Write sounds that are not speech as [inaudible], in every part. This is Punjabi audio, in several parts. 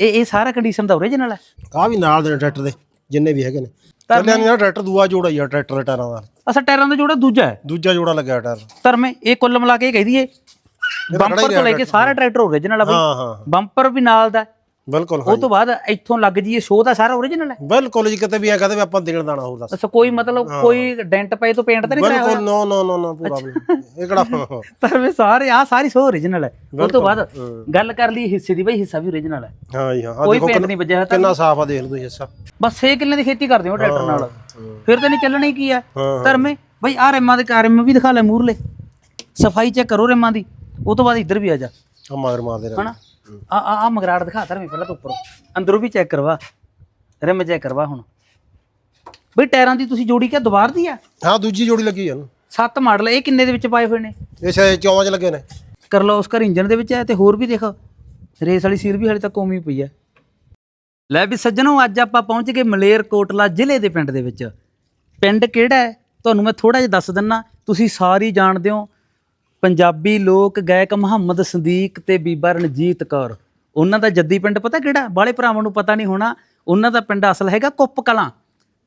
ਇਹ ਇਹ ਸਾਰਾ ਕੰਡੀਸ਼ਨ ਦਾ ਓਰੀਜਨਲ ਹੈ। ਆ ਵੀ ਨਾਲ ਦੇ ਟਰੈਕਟਰ ਦੇ ਜਿੰਨੇ ਵੀ ਹੈਗੇ ਨੇ। ਚੱਲਿਆ ਨਹੀਂ ਟਰੈਕਟਰ ਦੂਆ ਜੋੜਾ ਹੀ ਆ ਟਰੈਕਟਰ ਦੇ ਟਾਇਰਾਂ ਦਾ। ਅਸਾ ਟਾਇਰਾਂ ਦਾ ਜੋੜਾ ਦੂਜਾ ਹੈ? ਦੂਜਾ ਜੋੜਾ ਲੱਗਿਆ ਟਾਇਰ। ਧਰਮੇ ਇਹ ਕੁੱਲ ਮਿਲਾ ਕੇ ਕਹਿ ਦਈਏ ਬੰਪਰ ਤੋਂ ਲੈ ਕੇ ਸਾਰਾ ਟਰੈਕਟਰ ਓਰੀਜਨਲ ਆ ਬਈ। ਹਾਂ ਹਾਂ। ਬੰਪਰ ਵੀ ਨਾਲ ਦਾ। ਬਿਲਕੁਲ ਉਹ ਤੋਂ ਬਾਅਦ ਇੱਥੋਂ ਲੱਗ ਜੀਏ ਸ਼ੋਅ ਦਾ ਸਾਰਾ ਓਰੀਜਨਲ ਹੈ। ਬਿਲਕੁਲ ਜੀ ਕਿਤੇ ਵੀ ਆ ਕਹਦੇ ਵੀ ਆਪਾਂ ਦੇਣ ਦਾਣਾ ਹੋਰ ਦੱਸ ਅਸਾ ਕੋਈ ਮਤਲਬ ਕੋਈ ਡੈਂਟ ਪਏ ਤੋਂ ਪੇਂਟ ਤਾਂ ਨਹੀਂ ਕਰਾਇਆ ਬਿਲਕੁਲ ਨੋ ਨੋ ਨੋ ਨੋ ਪੂਰਾ ਵੀ। ਇਹ ਕਿਹੜਾ [laughs] ਧਰਮੇ ਸਾਰੇ ਆ ਸਾਰੀ ਸ਼ੋਅ ਓਰੀਜਨਲ ਹੈ। ਉਹ ਤੋਂ ਬਾਅਦ ਗੱਲ ਕਰ ਲਈ ਹਿੱਸੇ ਦੀ ਬਈ ਹਿੱਸਾ ਵੀ ਓਰੀਜਨਲ ਹੈ। ਹਾਂ ਜੀ ਹਾਂ। ਕੋਈ ਪੇਂਟ ਨਹੀਂ ਵੱਜਿਆ ਤਾਂ ਕਿੰਨਾ ਸਾਫ਼ ਆ ਦੇਖ ਲਓ ਹਿੱਸਾ। ਬਸ 6 ਕਿੱਲੇ ਦੀ ਖੇਤੀ ਕਰਦੇ ਹੋ ਟਰੈਕਟਰ ਨਾਲ। ਫਿਰ ਤਾਂ ਨਹੀਂ ਚੱਲਣਾ ਹੀ ਕੀ ਹਾਂ? ਧਰਮੇ। ਬਈ ਆ ਰਿਮਾਂ ਦੇ ਕਾਰਿਮ ਵੀ ਦਿਖਾ ਲੈ ਮੂਰਲੇ। ਸਫ਼ਾਈ ਚੈੱਕ ਕਰੋ ਰਿਮਾਂ ਦੀ। ਉਹ ਤੋਂ ਬਾਅਦ ਇੱਧਰ ਵੀ ਆ ਜਾ। ਆ ਮਗਰ ਮਾਰਦੇ ਨੇ ਹਨਾ? ਆ ਆ ਆ ਮਗਰਾੜ ਦਿਖਾ ਧਰਮੇ ਪਹਿਲਾਂ ਤੋਂ ਉੱਪਰੋਂ। ਅੰਦਰੋਂ ਵੀ ਚੈੱਕ ਕਰਵਾ। ਰਿਮ ਚੈੱਕ ਕਰਵਾ ਹੁਣ। ਬਈ ਟਾਇਰਾਂ ਦੀ ਤੁਸੀਂ ਜੋੜੀ ਕਿਆ ਦੁਬਾਰ ਦੀ ਆ? ਹਾਂ ਦੂਜੀ ਜੋੜੀ ਲੱਗੀ ਆ। ਨਾ ਸੱਤ ਮਾਡਲ ਇਹ ਕਿੰਨੇ ਦੇ ਵਿੱਚ ਪਾਏ ਹੋਏ ਨੇ? ਇਹ ਸ਼ਾਇਦ ਚੌਵਾਂ ਚ ਲੱਗੇ ਨੇ। ਕਰ ਲਓ ਉਸ ਘਰ ਇੰਜਨ ਦੇ ਵਿੱਚ ਹੈ ਤੇ ਹੋਰ ਵੀ ਦੇਖ। ਰੇਸ ਵਾਲੀ ਸੀਲ ਵੀ ਹਲੇ ਤੱਕ ਹੀ ਪਈ ਹੈ ਲੈ ਵੀ ਸੱਜਣੋ ਅੱਜ ਆਪਾਂ ਪਹੁੰਚ ਗਏ ਮਲੇਰ ਕੋਟਲਾ ਜ਼ਿਲ੍ਹੇ ਦੇ ਪਿੰਡ ਦੇ ਵਿੱਚ। ਪਿੰਡ ਕਿਹੜਾ ਹੈ? ਤੁਹਾਨੂੰ ਮੈਂ ਥੋੜਾ ਜਿਹਾ ਦੱਸ ਦਿੰਨਾ। ਤੁਸੀਂ ਸਾਰੀ ਜਾਣਦੇ ਹੋ ਪੰਜਾਬੀ ਲੋਕ ਗਾਇਕ ਮੁਹੰਮਦ ਸੰਦੀਕ ਤੇ ਬੀਬਾ ਰਣਜੀਤ ਕੌਰ। ਉਹਨਾਂ ਦਾ ਜੱਦੀ ਪਿੰਡ ਪਤਾ ਕਿਹੜਾ? ਬਾਲੇ ਭਰਾਵਾਂ ਨੂੰ ਪਤਾ ਨਹੀਂ ਹੋਣਾ। ਉਹਨਾਂ ਦਾ ਪਿੰਡ ਅਸਲ ਹੈਗਾ ਕੁੱਪ ਕਲਾਂ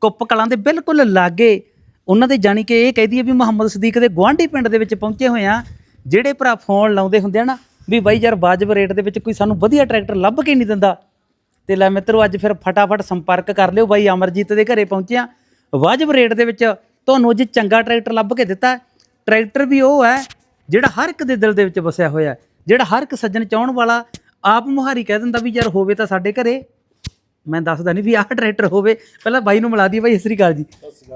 ਕੁੱਪ ਕਲਾਂ ਦੇ ਬਿਲਕੁਲ ਲਾਗੇ। ਉਹਨਾਂ ਦੇ ਜਾਣੀ ਕਿ ਇਹ ਕਹਿਦੀ ਹੈ ਵੀ ਮੁਹੰਮਦ ਸਦੀਕ ਦੇ ਗੁਆਂਢੀ ਪਿੰਡ ਦੇ ਵਿੱਚ ਪਹੁੰਚੇ ਹੋਏ ਆ। ਜਿਹੜੇ ਭਰਾ ਫੋਨ ਲਾਉਂਦੇ ਹੁੰਦੇ ਆ ਨਾ ਵੀ ਬਾਈ ਯਾਰ ਵਾਜਬ ਰੇਟ ਦੇ ਵਿੱਚ ਕੋਈ ਸਾਨੂੰ ਵਧੀਆ ਟਰੈਕਟਰ ਲੱਭ ਕੇ ਨਹੀਂ ਦਿੰਦਾ। ਤੇ ਲੈ ਮਿੱਤਰੋ ਅੱਜ ਫਿਰ ਫਟਾਫਟ ਸੰਪਰਕ ਕਰ ਲਿਓ। ਬਾਈ ਅਮਰਜੀਤ ਦੇ ਘਰੇ ਪਹੁੰਚਿਆ। ਵਾਜਬ ਰੇਟ ਦੇ ਵਿੱਚ ਤੁਹਾਨੂੰ ਅੱਜ ਚੰਗਾ ਟਰੈਕਟਰ ਲੱਭ ਕੇ ਦਿੱਤਾ। ਟਰੈਕਟਰ ਵੀ ਉਹ ਹੈ ਜਿਹੜਾ ਹਰ ਇੱਕ ਦੇ ਦਿਲ ਦੇ ਵਿੱਚ ਵਸਿਆ ਹੋਇਆ ਹੈ ਜਿਹੜਾ ਹਰ ਇੱਕ ਸੱਜਣ ਚਾਹਣ ਵਾਲਾ ਆਪ ਮੁਹਾਰੀ ਕਹਿ ਦਿੰਦਾ ਵੀ ਯਾਰ ਹੋਵੇ ਤਾਂ ਸਾਡੇ ਘਰੇ। ਮੈਂ ਦੱਸਦਾ ਨਹੀਂ ਵੀ ਆਹ ਟਰੈਕਟਰ ਹੋਵੇ। ਪਹਿਲਾਂ ਬਾਈ ਨੂੰ ਮਿਲਾ ਦਈਏ ਬਾਈ ਸਤਿ ਸ੍ਰੀ ਅਕਾਲ ਜੀ।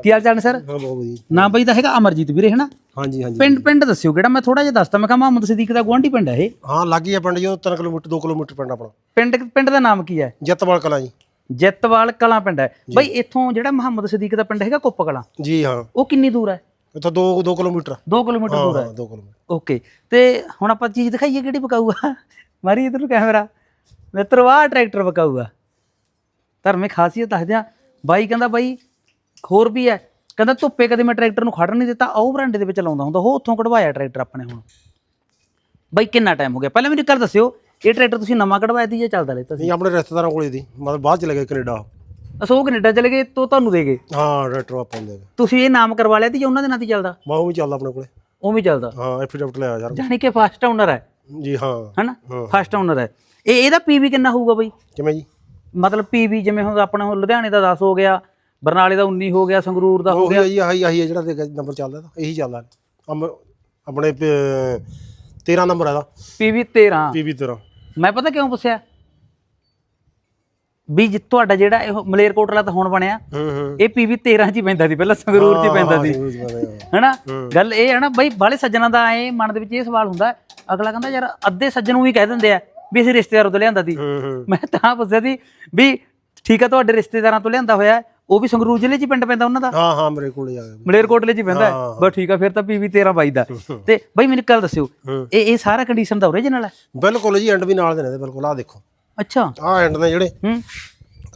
ਕੀ ਹਾਲ ਚਾਲ ਨੇ ਸਰ? ਹਾਂ ਬਹੁਤ ਵਧੀਆ। ਨਾਮ ਬਾਈ ਦਾ ਹੈਗਾ ਅਮਰਜੀਤ ਵੀਰੇ ਹਨਾ ਹਾਂਜੀ ਹਾਂਜੀ। ਪਿੰਡ ਪਿੰਡ ਦੱਸਿਓ ਕਿਹੜਾ ਮੈਂ ਥੋੜਾ ਜਿਹਾ ਦੱਸਤਾ ਮੈਂ ਕਿਹਾ ਮੁਹੰਮਦ ਸਦੀਕ ਦਾ ਗੁਆਂਢੀ ਪਿੰਡ ਹੈ ਇਹ। ਹਾਂ ਲੱਗੀ ਆ ਪਿੰਡ ਜੋ 3 ਕਿਲੋਮੀਟਰ 2 ਕਿਲੋਮੀਟਰ ਪਿੰਡ ਆਪਣਾ। ਪਿੰਡ ਪਿੰਡ ਦਾ ਨਾਮ ਕੀ ਹੈ? ਜੱਤਵਾਲ ਕਲਾਂ ਜੀ। ਜੈਤਵਾਲ ਕਲਾਂ ਪਿੰਡ ਹੈ। ਬਈ ਇੱਥੋਂ ਜਿਹੜਾ ਮੁਹੰਮਦ ਸਦੀਕ ਦਾ ਪਿੰਡ ਹੈਗਾ ਕੁੱਪ ਕਲਾਂ। ਜੀ ਹਾਂ। ਉਹ ਕਿੰਨੀ ਦੂਰ ਹੈ? ਇੱਥੋਂ 2 2 ਕਿਲੋਮੀਟਰ। 2 ਕਿਲੋਮੀਟਰ ਦੂਰ ਹੈ ਹਾਂ। 2 ਕਿਲੋਮੀਟਰ। ਓਕੇ। ਤੇ ਹੁਣ ਆਪਾਂ ਚੀਜ਼ ਦਿਖਾਈਏ ਕਿਹੜੀ ਪਕਾਊ ਆ ਮਾਰੀ ਇਧਰ ਨੂੰ ਕੈਮਰਾ। ਮਿੱਤਰੋ ਆਹ ਟਰੈਕਟਰ ਪਕਾਊ ਆ ਧਰਮੇ ਖਾਸੀਅਤ ਦੱਸਦੇ ਆ ਬਾਈ ਕਹਿੰਦਾ ਬਾਈ ਹੋਰ ਵੀ ਹੈ। ਕਹਿੰਦਾ ਧੁੱਪੇ ਕਦੇ ਮੈਂ ਟਰੈਕਟਰ ਨੂੰ ਖੜਨ ਨਹੀਂ ਦਿੱਤਾ। ਉਹ ਬਰਾਂਡੇ ਦੇ ਵਿੱਚ ਲਾਉਂਦਾ ਹੁੰਦਾ। ਉਹ ਉੱਥੋਂ ਕਢਵਾਇਆ ਟਰੈਕਟਰ ਆਪਣੇ ਹੁਣ। ਬਾਈ ਕਿੰਨਾ ਟਾਈਮ ਹੋ ਗਿਆ? ਪਹਿਲਾਂ ਮੈਨੂੰ ਗੱਲ ਦੱਸਿਓ। ਇਹ ਟਰੈਕਟਰ ਤੁਸੀਂ ਨਵਾਂ ਕਢਵਾਇਆ ਸੀ ਜਾਂ ਚੱਲਦਾ ਲੈਤਾ ਸੀ? ਨਹੀਂ ਆਪਣੇ ਰਿਸ਼ਤੇਦਾਰਾਂ ਕੋਲੇ ਦੀ ਮਤਲਬ ਬਾਅਦ ਚ ਲੱਗੇ ਕੈਨੇਡਾ। ਅਸੋ ਕੈਨੇਡਾ ਚਲੇ ਗਏ ਤੋਂ ਤੁਹਾਨੂੰ ਦੇ ਗਏ। ਹਾਂ ਡਾਕਟਰ ਆਪਾਂ ਦੇ ਤੁਸੀਂ ਇਹ ਨਾਮ ਕਰਵਾ ਲਿਆ ਤੇ ਜਾਂ ਉਹਨਾਂ ਦੇ ਨਾਂ ਤੇ ਚੱਲਦਾ? ਬਾਹੂ ਵੀ ਚੱਲਦਾ ਆਪਣੇ ਕੋਲੇ। ਉਹ ਵੀ ਚੱਲਦਾ। ਹਾਂ ਐਫੀਡੈਵਿਟ ਲਿਆ ਯਾਰ। ਜਾਣੀ ਕਿ ਫਸਟ ਓਨਰ ਹੈ। ਜੀ ਹਾਂ। ਹਨਾ? ਹਾਂ। ਫਸਟ ਓਨਰ ਹੈ। ਇਹ ਇਹਦਾ ਪੀਵੀ ਕਿੰਨਾ ਹੋਊਗਾ ਬਈ? ਕਿਵੇਂ ਜੀ? ਮਤਲਬ ਪੀਵੀ ਜਿਵੇਂ ਹੁਣ ਆਪਣਾ ਹੁਣ ਲੁਧਿਆਣੇ ਦਾ 10 ਹੋ ਗਿਆ ਬਰਨਾਲੇ ਦਾ 19 ਹੋ ਗਿਆ ਸੰਗਰੂਰ ਦਾ ਹੋ ਉਹੀ ਆ ਜੀ ਆਹੀ ਆਹੀ ਆ ਜਿਹੜਾ ਨੰਬਰ ਚੱਲਦਾ ਇਹਦਾ, ਇਹੀ ਚੱਲਦਾ। ਅਮ- ਆਪਣੇ 13 ਨੰਬਰ ਇਹਦਾ। ਪੀਵੀ 13 ਪੀਵੀ 13 ਮੈਂ ਪਤਾ ਕਿਉਂ ਪੁੱਛਿਆ? ਵੀ ਜਿ ਤੁਹਾਡਾ ਜਿਹੜਾ ਇਹ ਮਲੇਰਕੋਟਲਾ ਤਾਂ ਹੁਣ ਬਣਿਆ ਇਹ ਪੀਵੀ 13 ਚ ਹੀ ਪੈਂਦਾ ਸੀ ਪਹਿਲਾਂ ਸੰਗਰੂਰ ਚ ਹੀ ਪੈਂਦਾ ਸੀ। ਹੈਨਾ? ਗੱਲ ਇਹ ਹੈ ਨਾ ਬਈ ਬਾਲੇ ਸੱਜਣਾ ਦਾ ਐ ਮਨ ਦੇ ਵਿੱਚ ਇਹ ਸਵਾਲ ਹੁੰਦਾ ਅਗਲਾ ਕਹਿੰਦਾ ਯਾਰ ਅੱਧੇ ਸੱਜਣ ਨੂੰ ਵੀ ਕਹਿ ਦਿੰਦੇ ਆ ਵੀ ਅਸੀਂ ਰਿਸ਼ਤੇਦਾਰਾਂ ਤੋਂ ਲਿਆਂਦਾ ਸੀ। ਮੈਂ ਤਾਂ ਪੁੱਛਿਆ ਸੀ ਵੀ ਠੀਕ ਆ ਤੁਹਾਡੇ ਰਿਸ਼ਤੇਦਾਰਾਂ ਤੋਂ ਲਿਆਂਦਾ ਹੋਇਆ ਉਹ ਵੀ ਸੰਗਰੂਰ ਜ਼ਿਲ੍ਹੇ 'ਚ ਪਿੰਡ ਪੈਂਦਾ ਉਹਨਾਂ ਦਾ? ਹਾਂ ਹਾਂ ਮੇਰੇ ਕੋਲੇ ਆ ਗਿਆ। ਮਲੇਰਕੋਟਲੇ 'ਚ ਪੈਂਦਾ। ਬਸ ਠੀਕ ਆ ਫਿਰ ਤਾਂ ਪੀਵੀ 13 ਬਾਈ ਦਾ ਤੇ ਬਈ ਮੈਨੂੰ ਇੱਕ ਗੱਲ ਦੱਸਿਓ। ਇਹ ਇਹ ਸਾਰਾ ਕੰਡੀਸ਼ਨ ਦਾ ਓਰੀਜਨਲ ਹੈ? ਬਿਲਕੁਲ ਜੀ ਐਂਡ ਵੀ ਨਾਲ ਦੇ ਨੇ ਬਿਲਕੁਲ ਆ ਦੇਖੋ। ਅੱਛਾ। ਆਹ ਐਂਡ ਨੇ ਜਿਹੜੇ। ਹੂੰ।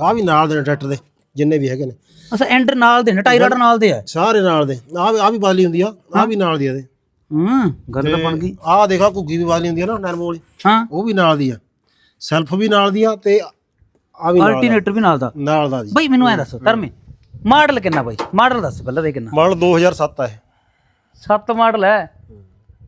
ਆ ਵੀ ਨਾਲ ਦੇ ਨੇ ਟਰੈਕਟਰ ਦੇ ਜਿੰਨੇ ਵੀ ਹੈਗੇ ਨੇ। ਅਸਾਂ ਐਂਡ ਨਾਲ ਦੇ ਨੇ ਟਾਇਰ ਨਾਲ ਦੇ ਆ। ਸਾਰੇ ਨਾਲ ਦੇ। ਆ ਆ ਵੀ ਬਦਲੀ ਹੁੰਦੀ ਆ ਆ ਵੀ ਨਾਲ ਦੀ ਆ ਇਹਦੇ। ਹੂੰ। ਗੱਲ ਤਾਂ ਬਣ ਗਈ। ਆ ਦੇਖਾ ਘੁੱਗੀ ਵੀ ਬਦਲੀ ਹੁੰਦੀ ਆ ਨਾ ਨਰਮੋ ਵਾਲੀ। ਹਾਂ। ਉਹ ਵੀ ਨਾਲ ਦੀ ਆ। ਸੈਲਫ ਵੀ ਨਾਲ ਦੀ ਆ ਤੇ ਆ ਵੀ ਨਾਲ ਦਾ। ਅਲਟਰਨੇਟਰ ਵੀ ਨਾਲ ਦਾ। ਨਾਲ ਦਾ ਜੀ। ਬਈ ਮੈਨੂੰ ਐ ਦੱਸੋ ਧਰਮੇ ਮਾਡਲ ਕਿੰਨਾ ਬਾਈ? ਮਾਡਲ ਦੱਸ ਪਹਿਲਾਂ ਦੇ ਕਿੰਨਾ? ਮਾਡਲ 2007 ਆ ਇਹ। 7 ਮਾਡਲ ਹੈ।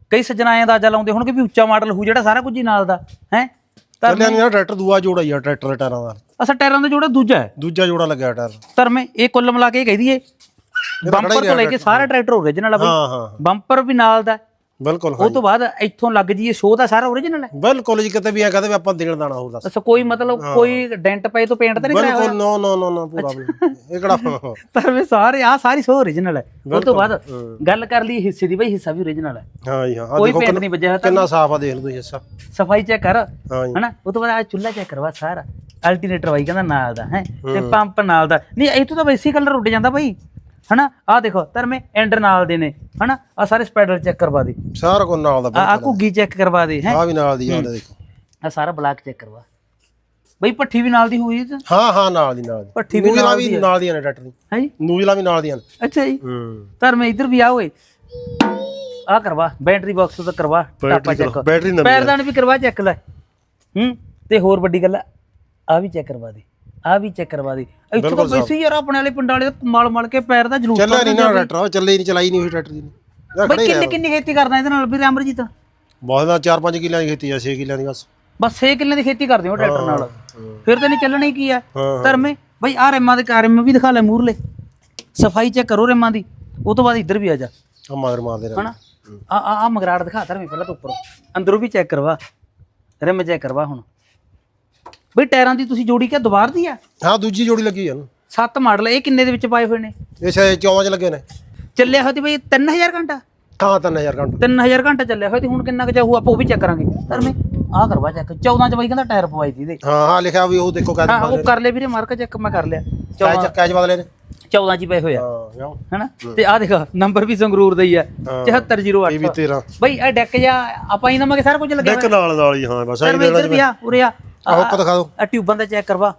ਕਈ ਸੱਜਣਾ ਐਂ ਅੰਦਾਜ਼ਾ ਲਾਉਂਦੇ ਹੋਣਗੇ ਵੀ ਉੱਚਾ ਮਾਡਲ ਹੋਊ ਜਿਹੜਾ ਸਾਰਾ ਕੁਝ ਹੀ ਨਾਲ ਦਾ ਹੈ? ਚੱਲਿਆ ਨਹੀਂ ਟਰੈਕਟਰ ਦੂਆ ਜੋੜਾ ਆ ਟਰੈਕਟਰ ਦੇ ਟਾਇਰਾਂ ਦਾ। ਅਸਾਂ ਟਾਇਰਾਂ ਦਾ ਜੋੜਾ ਦੂਜਾ ਹੈ? ਦੂਜਾ ਜੋੜਾ ਲੱਗਿਆ ਟਾਇਰ। ਧਰਮੇ ਇਹ ਕੁੱਲ ਮਿਲਾ ਕੇ ਕਹਿ ਦਈਏ ਬੰਪਰ ਤੋਂ ਲੈ ਕੇ ਸਾਰਾ ਟਰੈਕਟਰ ਓਰੀਜਨਲ ਆ ਬਈ। ਹਾਂ ਹਾਂ ਬੰਪਰ ਵੀ ਨਾਲ ਦਾ ਹੈ। ਬਿਲਕੁਲ ਉਹ ਤੋਂ ਬਾਅਦ ਇੱਥੋਂ ਲੱਗ ਜੀਏ ਸ਼ੋਅ ਦਾ ਸਾਰਾ ਓਰੀਜਨਲ ਹੈ। ਬਿਲਕੁਲ ਜੀ ਕਿਤੇ ਵੀ ਆ ਕਹਦੇ ਵੀ ਆਪਾਂ ਦੇਣ ਦਾਣਾ ਹੋਰ ਦੱਸ। ਅਸਾਂ ਕੋਈ ਮਤਲਬ ਕੋਈ ਡੈਂਟ ਪਏ ਤੋਂ ਪੇਂਟ ਤਾਂ ਨਹੀਂ ਕਰਾਇਆ ਬਿਲਕੁਲ ਨੋ ਨੋ ਨੋ ਨੋ ਪੂਰਾ। ਇਹ ਕਿਹੜਾ ਧਰਮੇ ਸਾਰੇ ਆ ਸਾਰੀ ਸ਼ੋਅ ਓਰੀਜਨਲ ਹੈ। ਉਹ ਤੋਂ ਬਾਅਦ ਗੱਲ ਕਰ ਲਈ ਹਿੱਸੇ ਦੀ ਬਈ ਹਿੱਸਾ ਵੀ ਓਰੀਜਨਲ ਹੈ। ਹਾਂ ਜੀ ਹਾਂ। ਕੋਈ ਪੇਂਟ ਨਹੀਂ ਵੱਜਿਆ ਕਿੰਨਾ ਸਾਫ਼ ਆ ਦੇਖ ਲਓ ਤੁਸੀਂ ਹਿੱਸਾ। ਸਫ਼ਾਈ ਚੈੱਕ ਕਰ। ਹਨਾ? ਉਹ ਤੋਂ ਬਾਅਦ ਆ ਚੁੱਲ੍ਹਾ ਚੈੱਕ ਕਰਵਾ ਸਾਰਾ। ਅਲਟਰਨੇਟਰ ਬਾਈ ਕਹਿੰਦਾ ਨਾਲ ਦਾ ਹੈ? ਤੇ ਪੰਪ ਨਾਲ ਦਾ। ਨਹੀਂ ਇਹ ਤੋਂ ਤਾਂ ਵੈਸੀ ਕਲਰ ਉੱਡ ਜਾਂਦਾ ਬਾਈ। ਹਨਾ? ਆ ਦੇਖੋ ਧਰਮੇ ਐਂਡ ਨਾਲ ਦੇ ਨੇ। ਹਨਾ? ਆ ਸਾਰੇ ਸਪੈਡਲ ਚੈੱਕ ਕਰਵਾ ਦੇ। ਸਾਰਾ ਕੁਝ ਨਾਲ ਦਾ ਆ ਘੁੱਗੀ ਚੈੱਕ ਕਰਵਾ ਦੇ ਹੈ? ਆ ਵੀ ਨਾਲ ਦੀ ਆ ਦੇਖੋ। ਆ ਸਾਰਾ ਬਲਾਕ ਚੈੱਕ ਕਰਵਾ। ਬਈ ਪੱਠੀ ਵੀ ਨਾਲ ਦੀ ਹੋਈ ਤੇ? ਹਾਂ ਹਾਂ ਨਾਲ ਦੀ ਨਾਲ ਦੀ। ਭੱਠੀ ਵੀ ਨੂਜਲਾ ਵੀ ਨਾਲ ਦੀਆਂ ਨੇ ਟਰੈਕਟਰ ਦੀ। ਹੈ ਜੀ? ਨੂਜਲਾ ਵੀ ਨਾਲ ਦੀਆਂ ਨੇ। ਅੱਛਾ ਜੀ। ਹੂੰ। ਧਰਮੇ ਇੱਧਰ ਵੀ ਆ ਓਏ। ਆ ਕਰਵਾ ਬੈਟਰੀ ਬਾਕਸ ਤੋਂ ਕਰਵਾ ਟਾਪਾ ਚੈੱਕ ਬੈਟਰੀ ਨਵੀਂ ਪੈਰਦਾਨ ਵੀ ਕਰਵਾ ਚੈੱਕ ਲੈ। ਹੂੰ? ਤੇ ਹੋਰ ਵੱਡੀ ਗੱਲ ਆ, ਵੀ ਚੈੱਕ ਕਰਵਾ ਦੇ। ਆ ਵੀ ਚੈੱਕ ਕਰਵਾ ਦੇ। ਇੱਥੋਂ ਤਾਂ ਵੈਸੇ ਯਾਰ ਆਪਣੇ ਵਾਲੇ ਪਿੰਡਾਂ ਵਾਲੇ ਮਲ ਮਲ ਕੇ ਪੈਰ ਦਾ ਜਲੂਸ ਚੱਲਿਆ ਨਹੀਂ ਨਾ। ਟਰੈਕਟਰ ਉਹ ਚੱਲੇ ਨਹੀਂ ਚਲਾਈ ਨਹੀਂ ਹੋਈ ਟਰੈਕਟਰ ਦੀ। ਬਈ ਕਿੰਨੇ ਕਿੰਨੀ ਖੇਤੀ ਕਰਦਾ ਇਹਦੇ ਨਾਲ ਵੀਰੇ ਅਮਰਜੀਤ ਬਹੁਤ ਦਾ 4-5 ਕਿੱਲਿਆਂ ਦੀ ਖੇਤੀ ਆ 6 ਕਿੱਲਿਆਂ ਦੀ ਬਸ। ਬਸ 6 ਕਿੱਲੇ ਦੀ ਖੇਤੀ ਕਰਦੇ ਹੋ ਟਰੈਕਟਰ ਨਾਲ? ਫਿਰ ਤਾਂ ਨਹੀਂ ਚੱਲਣਾ ਕੀ ਆ? ਧਰਮੇ? ਬਈ ਆ ਰਿਮਾਂ ਦੇ ਕਾ ਰਿਮ ਵੀ ਦਿਖਾ ਲੈ ਮੂਰਲੇ। ਸਫ਼ਾਈ ਚੈੱਕ ਕਰੋ ਰਿਮਾਂ ਦੀ। ਉਹ ਤੋਂ ਬਾਅਦ ਇੱਧਰ ਵੀ ਆ ਜਾ। ਆ ਮਗਰ ਮਾਰਦੇ ਰਹੇ ਹਨਾ? ਆ ਆ ਆ ਮਗਰਾੜ ਦਿਖਾ ਧਰਮੇ ਪਹਿਲਾਂ ਤੋਂ ਉੱਪਰ। ਅੰਦਰੋਂ ਵੀ ਚੈੱਕ ਕਰਵਾ। ਰਿਮ ਚੈੱਕ ਕਰਵਾ ਹੁਣ। ਬਈ ਟਾਇਰਾਂ ਦੀ ਤੁਸੀਂ ਜੋੜੀ ਕਿਆ ਦੁਬਾਰ ਦੀ ਆ? ਹਾਂ ਦੂਜੀ ਜੋੜੀ ਲੱਗੀ ਆ ਨਾ। ਸੱਤ ਮਾਡਲ ਇਹ ਕਿੰਨੇ ਦੇ ਵਿੱਚ ਪਾਏ ਹੋਏ ਨੇ? ਇਹ ਸ਼ਾਇਦ ਚੌਵਾਂ ਚ ਲੱਗੇ ਨੇ। ਚੱਲਿਆ ਹੋਇਆ ਤੇ ਬਈ 3000 ਘੰਟਾ? ਹਾਂ 3000 ਘੰਟਾ। 3000 ਘੰਟਾ ਚੱਲਿਆ ਹੋਇਆ ਤੇ ਹੁਣ ਕਿੰਨਾ ਕੁ ਜਾਊ ਆਪਾਂ ਉਹ ਵੀ ਚੈੱਕ ਕਰਾਂਗੇ। ਧਰਮੇ? ਆ ਕਰਵਾ ਚੈੱਕ 14 ਚ ਬਾਈ ਕਹਿੰਦਾ ਟਾਇਰ ਪਵਾਈ ਦੀ ਇਹਦੇ। ਹਾਂ ਹਾਂ ਲਿਖਿਆ ਵੀ ਉਹ ਦੇਖੋ ਕਾਜ ਹਾਂ ਉਹ ਕਰ ਲੈ ਵੀਰੇ ਮਾਰਕਾ ਚੈੱਕ ਮੈਂ ਕਰ ਲਿਆ। 14 ਕਾਜ ਬਦਲੇ ਨੇ 14 ਚ ਹੀ ਪਏ ਹੋਏ ਆ। ਹਾਂ ਜਾਓ ਹੈਨਾ? ਤੇ ਆ ਦੇਖ ਨੰਬਰ ਵੀ ਸੰਗਰੂਰ ਦਾ ਹੀ ਆ। ਹਾਂ। 7408 ਇਹ ਵੀ 13 ਬਈ ਇਹ ਡੈਕ ਜਾਂ ਆਪਾਂ ਇਹਨਾਂ ਮਗੇ ਸਾਰਾ ਕੁਝ ਲੱਗਿਆ ਡੈਕ ਨਾਲ ਨਾਲ ਹੀ ਹਾਂ ਬਸ ਆਹੀ ਇੱਧਰ ਵੀ ਆ ਉਰੇ ਆ। ਹੁੱਕ ਦਿਖਾ ਦਿਓ। ਆ ਟਿਊਬਾਂ ਦਾ ਚੈੱਕ ਕਰਵਾ।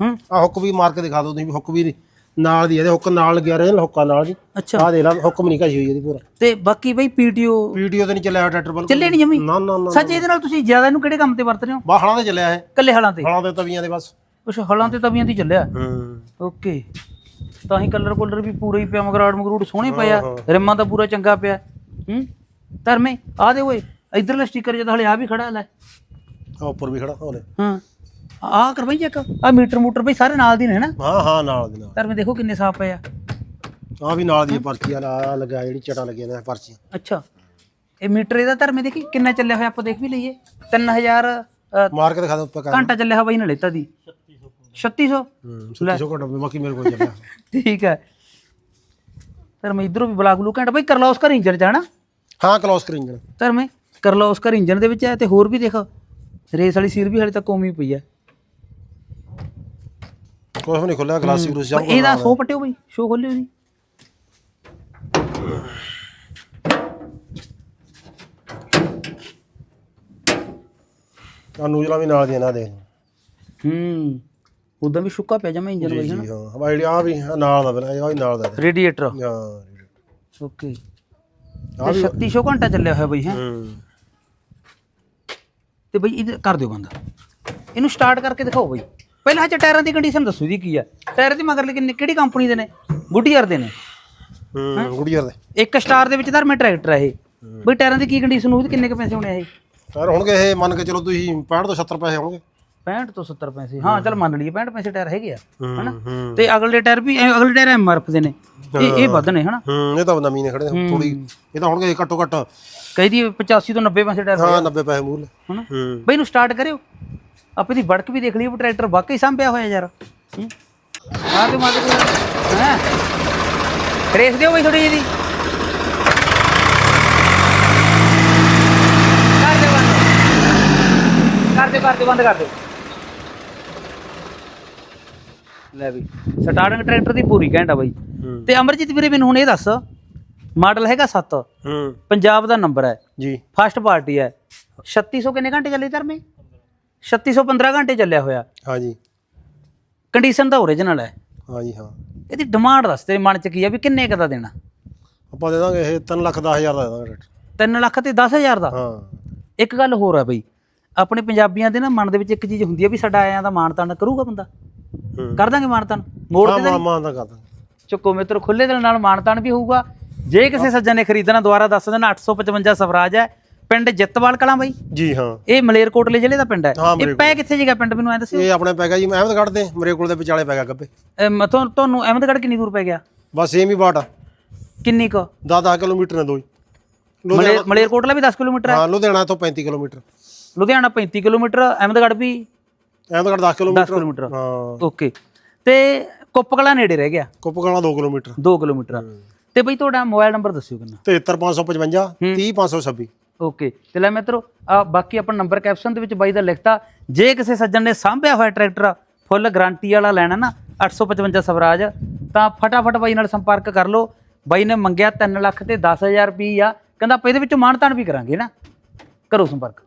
ਹੂੰ। ਆ ਹੁੱਕ ਵੀ ਮਾਰ ਕੇ ਦਿਖਾ ਦਿਓ ਤੁਸੀਂ ਵੀ ਹੁੱਕ ਵੀ ਨਾਲ ਦੀ ਇਹਦੇ ਹੁੱਕ ਨਾਲ ਲੱਗਿਆ ਰਹੇ ਹੁੱਕਾ ਨਾਲ ਜੀ। ਅੱਛਾ। ਆ ਦੇ ਲਾ ਹੁੱਕ ਵੀ ਨਹੀਂ ਘਾਈ ਹੋਈ ਇਹਦੀ ਪੂਰਾ। ਤੇ ਬਾਕੀ ਬਈ ਪੀਟੀਓ ਵੀਡੀਓ ਤੇ ਨਹੀਂ ਚੱਲਿਆ ਟਰੈਕਟਰ ਬਿਲਕੁਲ। ਚੱਲੇ ਨਹੀਂ ਜਮੀ? ਨਾ ਨਾ ਨਾ ਸੱਚ ਇਹਦੇ ਨਾਲ ਤੁਸੀਂ ਜ਼ਿਆਦਾ ਇਹਨੂੰ ਕਿਹੜੇ ਕੰਮ ਤੇ ਵਰਤ ਰਹੇ ਹੋ? ਬਾਹਲਾਂ ਤੇ ਚੱਲਿਆ ਇਹ। ਕੱਲੇ ਹਲਾਂ ਤੇ? ਹਲਾਂ ਦੇ ਤਵੀਆਂ ਦੇ ਬਸ। ਕੁਛ ਹਲਾਂ ਤੇ ਤਵੀਆਂ ਦੀ ਚੱਲਿਆ? ਹੂੰ। ਓਕੇ। ਤਾਂ ਹੀ ਕਲਰ ਕੋਲਰ ਵੀ ਪੂਰਾ ਹੀ ਪਿਆ ਮਗਰਾੜ ਮਗਰੂੜ ਸੋਹਣੇ ਪਿਆ ਰਿਮਾਂ ਦਾ ਪੂਰਾ ਚੰਗਾ ਪਿਆ। ਹੂੰ? ਧਰਮੇ ਆ ਦੇ ਓਏ ਇਧਰਲਾ ਸਟicker ਜਦ ਹਲੇ ਆ ਵੀ ਖੜਾ ਲੈ। ਆ ਉੱਪਰ ਵੀ ਖੜਾ ਹੋਲੇ ਹਾਂ। ਆ ਕਰ ਬਈ ਚੈੱਕ ਆ ਮੀਟਰ ਮੂਟਰ ਬਈ ਸਾਰੇ ਨਾਲ ਦੀ ਨੇ ਨਾ ਹਾਂ ਹਾਂ ਨਾਲ ਦੀ ਨਾਲ। ਧਰਮੇ ਦੇਖੋ ਕਿੰਨੇ ਸਾਫ਼ ਪਏ ਆ। ਆ ਵੀ ਨਾਲ ਦੀ ਪਰਚੀ ਆ ਆ ਲੱਗਾ ਜਿਹੜੀ ਚਟਾ ਲੱਗੀਆਂ ਨੇ ਪਰਚੀਆਂ। ਅੱਛਾ। ਇਹ ਮੀਟਰ ਇਹਦਾ ਧਰਮੇ ਦੇਖੀ ਕਿੰਨਾ ਚੱਲਿਆ ਹੋਇਆ ਆਪਾਂ ਦੇਖ ਵੀ ਲਈਏ। 3000 ਅ, ਮਾਰ ਕੇ ਦਿਖਾ ਦਿਓ ਉੱਪਰ ਕਰ ਘੰਟਾ ਚੱਲਿਆ ਹੋਇਆ ਬਈ ਨਾ ਲੈਤਾ ਦੀ। 3600 ਹੂੰ 3600 ਘੰਟਾ ਬਾਕੀ ਮੇਰੇ ਕੋਲ ਚੱਲਿਆ। [laughs] ਠੀਕ ਹੈ। ਧਰਮੇ ਇਧਰੋਂ ਵੀ ਬਲਾਕ ਬਲੂ ਘੰਟਾ। ਬਈ ਕਰ ਲਾ ਉਸ ਘਰ ਇੰਜਨ ਜਾਣਾ ਹਾਂ ਕਲੋਸ ਕਰ ਇੰਜਨ ਧਰਮੇ ਕਰ ਲਾ ਉਸ ਘਰ ਇੰਜਨ ਦੇ ਵਿੱਚ ਹੈ ਤੇ ਹੋਰ ਵੀ ਦੇਖ। ਰੇਸ ਵਾਲੀ ਸੀਲ ਵੀ ਹਲੇ ਤੱਕ ਹੀ ਪਈ ਹੈ ਕੁਝ ਨਹੀਂ ਖੁੱਲਿਆ ਗਲਾਸੀ ਗਲੂਸ ਬਈ ਇਹਦਾ ਸੋ ਪਟਿਓ ਬਈ ਸ਼ੋ ਖੋਲਿਓ ਜੀ ਆ ਨੂਜਲਾ ਵੀ ਨਾਲ ਦੀਆਂ ਨਾ ਦੇਖ ਹੂੰ ਉਦਾਂ ਵੀ ਸ਼ੁੱਕਾ ਪਿਆ ਜਮਾ ਇੰਜਨ ਬਈ ਜੀ ਹਾਂ। ਆਈਡੀ ਆ ਵੀ ਆਹ ਨਾਲ ਦਾ ਪਹਿਲਾਂ ਇਹ ਵੀ ਨਾਲ ਦਾ ਰੇਡੀਏਟਰ। ਹਾਂ ਓਕੇ। ਤੇ 3600 ਘੰਟਾ ਚੱਲਿਆ ਹੋਇਆ ਬਈ ਹੈ? ਹੂੰ। ਤੇ ਬਈ ਇਹ ਕਰ ਦਿਓ ਬੰਦ। ਇਹਨੂੰ ਸਟਾਰਟ ਕਰਕੇ ਦਿਖਾਓ ਬਈ। ਪਹਿਲਾਂ ਹਜੇ ਟਾਇਰਾਂ ਦੀ ਕੰਡੀਸ਼ਨ ਦੱਸੋ ਇਹਦੀ ਕੀ ਆ। ਟਾਇਰ ਦੀ ਮਗਰ ਕਿੰਨੇ ਕਿਹੜੀ ਕੰਪਨੀ ਦੇ ਨੇ? ਗੁੱਡੀਅਰ ਦੇ ਨੇ। ਹੂੰ ਗੁੜੀਅਰ ਦੇ। ਇੱਕ ਸਟਾਰ ਦੇ ਵਿੱਚ ਧਰਮੇ ਟਰੈਕਟਰ ਹੈ ਇਹ। ਬਈ ਟਾਇਰਾਂ ਦੀ ਕੀ ਕੰਡੀਸ਼ਨ ਹੋਊਗੀ ਕਿੰਨੇ ਕ ਪੈਸੇ ਹੋਣੇ ਆ ਇਹ? ਸਰ ਹੁਣ ਇਹ ਮੰਨ ਕੇ ਚਲੋ ਤੁਸੀਂ 65 ਤੋਂ 70 ਪੈਸੇ ਹੋਣਗੇ। 65 ਤੋਂ 70 ਪੈਸੇ। ਹਾਂ ਚਲ ਮੰਨ ਲਈਏ 65 ਪੈਸੇ ਟਾਇਰ ਹੈਗੇ ਆ ਹਨਾ? ਤੇ ਅਗਲੇ ਟਾਇਰ ਵੀ ਅਗਲੇ ਟਾਇਰ ਐਮਆਰਐਫ ਦੇ ਨੇ। ਇਹ ਇਹ ਵੱਧ ਨੇ ਹਨਾ? ਹੂੰ ਇਹ ਤਾਂ ਨਵੀਂ ਨੇ ਖੜੇ ਥੋੜੀ ਇਹ ਤਾਂ ਹੋਣਗੇ ਘੱਟੋ ਘੱਟ ਕਹੀ ਦੀ 85 ਤੋਂ 90 ਪੈਸੇ ਟਾਇਰ ਹਾਂ 90 ਪੈਸੇ ਮੂਲ ਹਨਾ? ਬਈ ਨੂੰ ਸਟਾਰਟ ਕਰਿਓ। ਆਪੇ ਦੀ ਬੜਕ ਵੀ ਦੇਖ ਲਈ ਉਹ ਟਰੈਕਟਰ ਵਾਕਈ ਸੰਭਿਆ ਹੋਇਆ ਯਾਰ। ਹੂੰ। ਮਾਰ ਦੇ ਮਾਰ ਦੇ ਹੈ? ਰੇਸ ਦਿਓ ਬਈ ਥੋੜੀ ਜਿਹੀ। ਕਰ ਦੇ ਬੰਦ। ਕਰ ਦੇ ਕਰ ਦੇ ਬੰਦ ਕਰ ਦੇ ਲੈ ਵੀ ਸਟਾਰਟਿੰਗ ਟਰੈਕਟਰ ਦੀ ਪੂਰੀ ਘੈਂਟ ਆ ਬਾਈ। ਤੇ ਅਮਰਜੀਤ ਵੀਰੇ ਮੈਨੂੰ ਹੁਣ ਇਹ ਦੱਸ ਮਾਡਲ ਹੈਗਾ 7 ਹੂੰ। ਪੰਜਾਬ ਦਾ ਨੰਬਰ ਹੈ। ਜੀ। ਫਸਟ ਪਾਰਟੀ ਹੈ। 3600 ਕਿੰਨੇ ਘੰਟੇ ਚੱਲੇ ਧਰਮੇ? 3615 ਘੰਟੇ ਚੱਲਿਆ ਹੋਇਆ। ਹਾਂ ਜੀ ਕੰਡੀਸ਼ਨ ਤਾਂ ਓਰੀਜਨਲ ਹੈ। ਹਾਂ ਜੀ ਹਾਂ। ਇਹਦੀ ਡਿਮਾਂਡ ਦੱਸ ਤੇਰੇ ਮਨ ਚ ਕੀ ਆ ਵੀ ਕਿੰਨੇ ਕ ਦਾ ਦੇਣਾ? ਆਪਾਂ ਦੇ ਦਾਂਗੇ ਇਹ 3 ਲੱਖ 10 ਹਜ਼ਾਰ ਦਾ ਦੇ ਦਾਂਗੇ ਰੇਟ 3 ਲੱਖ ਤੇ 10000 ਦਾ? ਹਾਂ। ਇੱਕ ਗੱਲ ਹੋਰ ਆ ਬਈ ਆਪਣੇ ਪੰਜਾਬੀਆਂ ਦੇ ਨਾ ਮਨ ਦੇ ਵਿੱਚ ਇੱਕ ਚੀਜ਼ ਹੁੰਦੀ ਆ ਵੀ ਸਾਡਾ ਆਇਆਂ ਦਾ ਮਾਣ ਤਾਣ ਕਰੂਗਾ ਬੰਦਾ। ਕਰ ਦਾਂਗੇ ਮਾਣ ਤਾਣ ਮੋੜ ਦੇ ਮਾਂ ਮਾਂ ਦਾ ਕਰ ਦਾਂਗੇ। ਚੁੱਕੋ ਮਿੱਤਰ ਖੁੱਲੇ ਦਿਲ ਨਾਲ ਮਾਣ ਤਾਣ ਵੀ ਹੋਊਗਾ। ਜੇ ਕਿਸੇ ਸੱਜਣ ਨੇ ਖਰੀਦਣਾ ਦੁਬਾਰਾ ਦੱਸ ਦੇਣਾ 855 ਸਵਰਾਜ ਹੈ। ਪਿੰਡ ਜਿੱਤਵਾਲ ਕਲਾਂ ਬਾਈ? ਜੀ ਹਾਂ। ਇਹ ਮਲੇਰਕੋਟਲੇ ਜ਼ਿਲ੍ਹੇ ਦਾ ਪਿੰਡ ਹੈ। ਹਾਂ, ਇਹ ਪੈ ਕਿੱਥੇ ਜਗ੍ਹਾ ਪਿੰਡ ਮੈਨੂੰ ਐ ਦੱਸਿਓ? ਇਹ ਆਪਣੇ ਪੈ ਗਿਆ ਜੀ ਅਹਿਮਦਗੜ੍ਹ ਦੇ ਮੇਰੇ ਕੋਲ ਦੇ ਵਿਚਾਲੇ ਪੈ ਗਿਆ ਗੱਬੇ। ਅਹ ਮਥੋਂ ਤੁਹਾਨੂੰ ਅਹਿਮਦਗੜ੍ਹ ਕਿੰਨੀ ਦੂਰ ਪੈ ਗਿਆ? ਬਸ ਸੇਮ ਹੀ ਬਾਟ ਕਿੰਨੀ ਕੁ? 10 ਕਿਲੋਮੀਟਰ ਨੇ ਦੋ ਮਲੇਰ ਮਲੇਰਕੋਟਲਾ ਵੀ 10 ਕਿਲੋਮੀਟਰ ਹੈ? ਹਾਂ ਲੁਧਿਆਣਾ ਤੋਂ 35 ਕਿਲੋਮੀਟਰ। ਲੁਧਿਆਣਾ 35 ਕਿਲੋਮੀਟਰ ਅਹਿਮਦਗੜ੍ਹ ਵੀ ਅਹਿਮਦਗੜ੍ਹ 10 10 ਕਿਲੋਮੀਟਰ ਕਿਲੋਮੀਟਰ। ਹਾਂ। ਓਕੇ। ਤੇ ਕੁੱਪਕਲਾ ਨੇੜੇ ਰਹਿ ਗਿਆ? ਕੁੱਪਗਾਲਾ 2 ਕਿਲੋਮੀਟਰ। 2 ਕਿਲੋਮੀਟਰ। ਤੇ ਬਈ ਤੁਹਾਡਾ ਮੋਬਾਈਲ ਨੰਬਰ ਦੱਸਿਓ ਕਿੰਨਾ? 73555 30526 ਓਕੇ। ਤੇ ਲੈ ਮਿੱਤਰੋ, ਆ ਬਾਕੀ ਆਪਣਾ ਨੰਬਰ ਕੈਪਸ਼ਨ ਦੇ ਵਿੱਚ ਬਾਈ ਦਾ ਲਿਖਤਾ। ਜੇ ਕਿਸੇ ਸੱਜਣ ਨੇ ਸਾਂਭਿਆ ਹੋਇਆ ਟਰੈਕਟਰ, ਫੁੱਲ ਗਾਰੰਟੀ ਵਾਲਾ ਲੈਣਾ ਨਾ 855 ਸਵਰਾਜ, ਤਾਂ ਫਟਾਫਟ ਬਾਈ ਨਾਲ ਸੰਪਰਕ ਕਰ ਲਓ। ਬਾਈ ਨੇ ਮੰਗਿਆ 3 ਲੱਖ ਤੇ 10000 ਆ ਕਹਿੰਦਾ ਆਪਾਂ ਇਹਦੇ ਵਿੱਚੋਂ ਮਾਨਤਾਨ ਵੀ ਕਰਾਂਗੇ ਨਾ। ਕਰੋ ਸੰਪਰਕ।